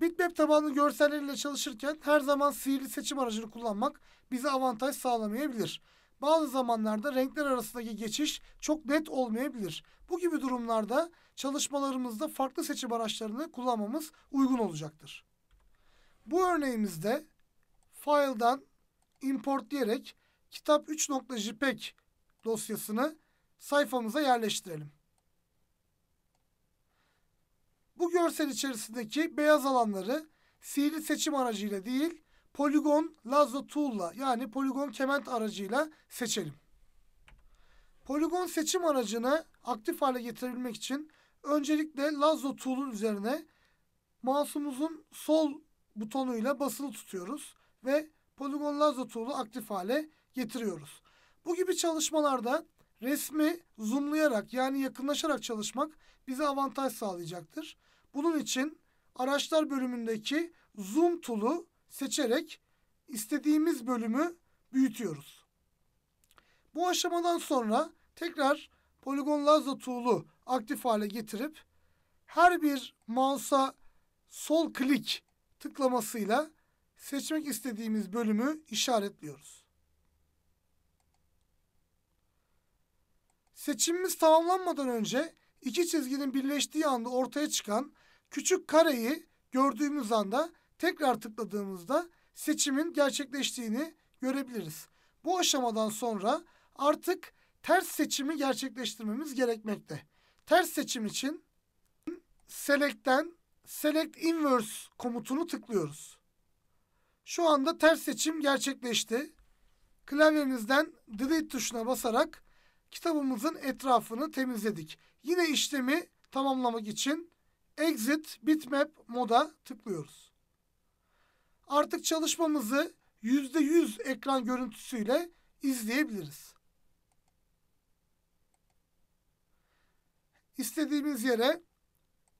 Bitmap tabanlı görselleriyle çalışırken her zaman sihirli seçim aracını kullanmak bize avantaj sağlamayabilir. Bazı zamanlarda renkler arasındaki geçiş çok net olmayabilir. Bu gibi durumlarda çalışmalarımızda farklı seçim araçlarını kullanmamız uygun olacaktır. Bu örneğimizde file'dan import diyerek kitap 3.jpeg dosyasını sayfamıza yerleştirelim. Görsel içerisindeki beyaz alanları sihirli seçim aracıyla değil, Polygon Lasso Tool'la yani Polygon Kement aracıyla seçelim. Polygon seçim aracını aktif hale getirebilmek için öncelikle Lasso Tool'un üzerine mouse'umuzun sol butonuyla basılı tutuyoruz ve Polygon Lasso Tool'u aktif hale getiriyoruz. Bu gibi çalışmalarda resmi zoomlayarak yani yakınlaşarak çalışmak bize avantaj sağlayacaktır. Bunun için araçlar bölümündeki zoom tool'u seçerek istediğimiz bölümü büyütüyoruz. Bu aşamadan sonra tekrar Polygon Lasso Tool'u aktif hale getirip her bir mouse'a sol klik tıklamasıyla seçmek istediğimiz bölümü işaretliyoruz. Seçimimiz tamamlanmadan önce iki çizginin birleştiği anda ortaya çıkan küçük kareyi gördüğümüz anda tekrar tıkladığımızda seçimin gerçekleştiğini görebiliriz. Bu aşamadan sonra artık ters seçimi gerçekleştirmemiz gerekmekte. Ters seçim için Select'ten Select Inverse komutunu tıklıyoruz. Şu anda ters seçim gerçekleşti. Klavyemizden Delete tuşuna basarak kitabımızın etrafını temizledik. Yine işlemi tamamlamak için Exit Bitmap moda tıklıyoruz. Artık çalışmamızı %100 ekran görüntüsüyle izleyebiliriz. İstediğimiz yere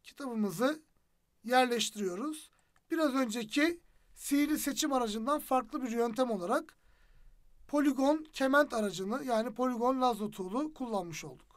kitabımızı yerleştiriyoruz. Biraz önceki sihirli seçim aracından farklı bir yöntem olarak Polygon kement aracını yani Polygon Lasso Tool'u kullanmış olduk.